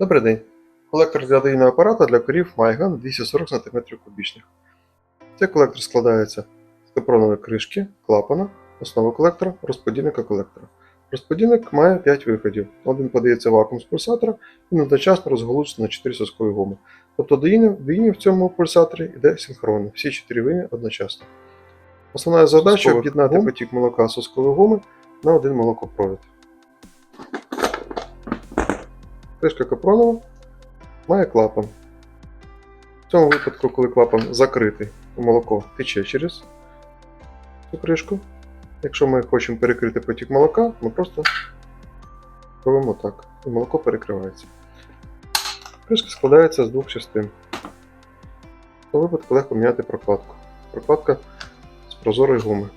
Добрий день. Колектор для доїного апарата для корів Майган 240 см кубічних. Цей колектор складається з капронової кришки, клапана, основи колектора, розподільника колектора. Розподільник має 5 виходів. Один подається вакуум з пульсатора і одночасно розголучений на 4 соскові гуми. Тобто доїння в цьому пульсаторі йде синхронно, всі 4 вини одночасно. Основна задача об'єднати потік молока соскової гуми на один молокопровід. Кришка капронова має клапан. В цьому випадку, коли клапан закритий, то молоко тече через цю кришку. Якщо ми хочемо перекрити потік молока, ми просто робимо так, і молоко перекривається. Кришка складається з двох частин. Цьому випадку легко міняти прокладку. Прокладка з прозорої гуми.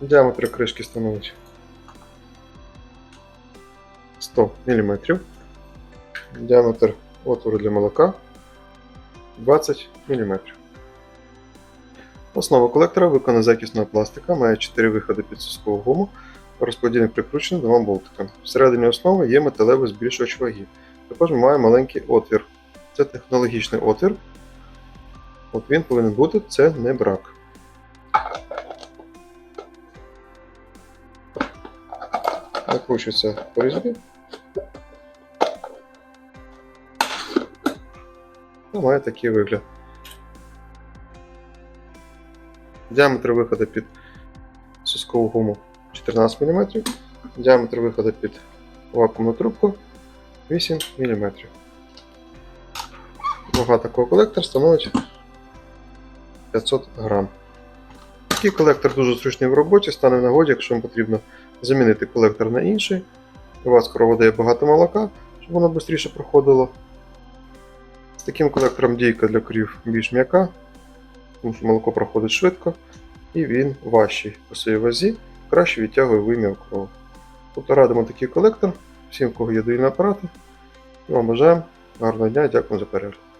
Діаметр кришки становить 100 мм. Діаметр отвору для молока 20 мм. Основа колектора виконана з пластика, має 4 виходи під соскову гуму, розподільник прикручений двома болтиками. Всередині основи є металевий збільшувач ваги. Також має маленький отвір. Це технологічний отвір. От він повинен бути, це не брак. Накручується по різьбі. Ну, має такий вигляд. Діаметр виходу під соскову гуму 14 мм, діаметр виходу під вакуумну трубку 8 мм. Вага такого колектора становить 500 грам. Такий колектор дуже зручний в роботі, стане в нагоді, якщо вам потрібно замінити колектор на інший. У вас корова дає багато молока, щоб воно швидше проходило. З таким колектором дійка для корів більш м'яка, тому що молоко проходить швидко і він важчий по своїй вазі, краще відтягує вимір кров. Тобто радимо такий колектор всім, в кого є доїльні апарати. І вам бажаємо гарного дня і дякуємо за перегляд.